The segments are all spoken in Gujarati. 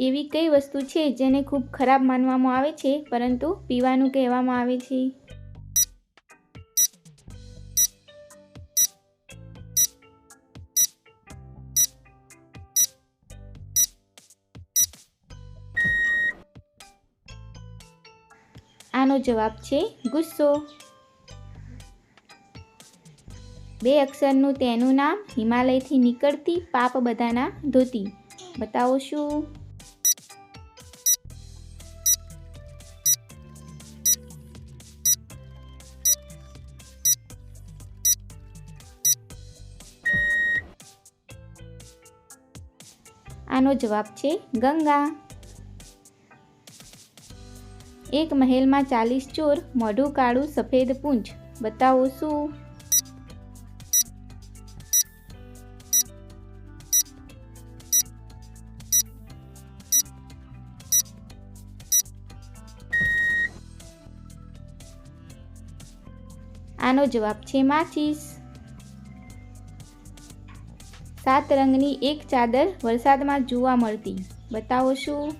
એવી કઈ વસ્તુ છે જેને ખૂબ ખરાબ માનવામાં આવે છે, પરંતુ પીવાનું કહેવામાં આવે છે? આનો જવાબ છે ગુસ્સો. બે અક્ષરનું તેનું નામ હિમાલયથી નીકળતી પાપ બધાના ધોતી. બતાવો શું? આનો જવાબ છે ગંગા. એક મહેલમાં ચાલીસ ચોર, મોઢું કાળું, સફેદ પૂંજ બતાવો શું? આનો જવાબ છે માચીસ. સાત રંગની એક ચાદર વરસાદમાં જોવા મળતી. બતાવો શું?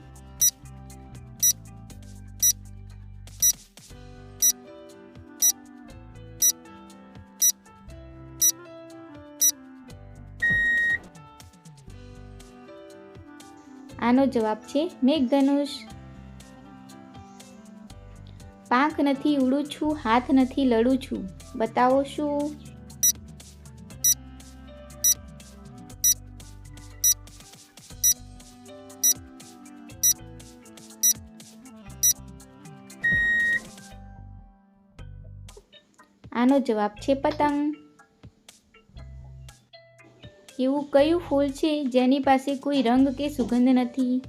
આનો જવાબ છે મેઘધનુષ. પાંખ નથી ઉડું છું, હાથ નથી લડું છું. બતાવો શું? આનો જવાબ છે પતંગ. એવું કયું ફૂલ છે જેની પાસે કોઈ રંગ કે સુગંધ નથી?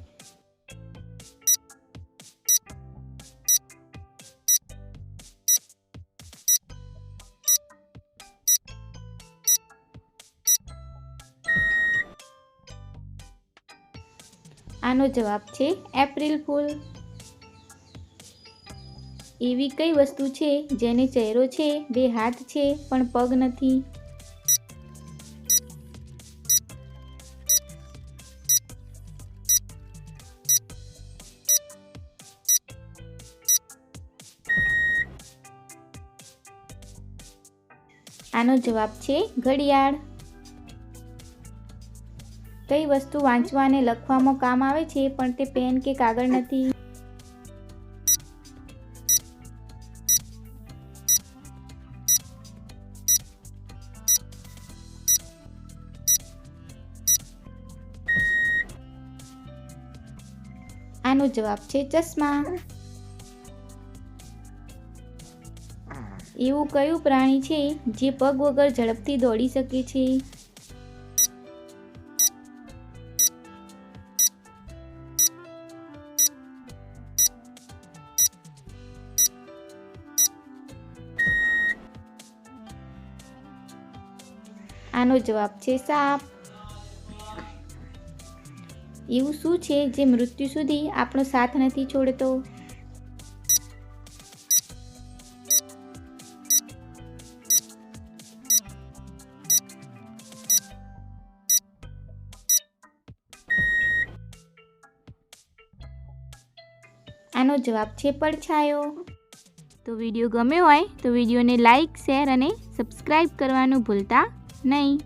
આનો જવાબ છે એપ્રિલ ફૂલ. એવી કઈ વસ્તુ છે જેને ચહેરો છે, બે હાથ છે, પણ પગ નથી? આનો જવાબ છે ઘડિયાળ. કઈ વસ્તુ વાંચવા અને લખવામાં કામ આવે છે, પણ તે પેન કે કાગળ નથી? આનો જવાબ છે ચશ્મા. એવું કયું પ્રાણી છે જે પગ વગર ઝડપથી દોડી શકે છે? આનો જવાબ છે સાપ. એવું શું છે જે મૃત્યુ સુધી આપણો સાથ નથી છોડતો? આનો જવાબ છે પડછાયો. તો વીડિયો ગમ્યો હોય તો વિડીયોને લાઈક, શેર અને સબસ્ક્રાઈબ કરવાનું ભૂલતા નહીં.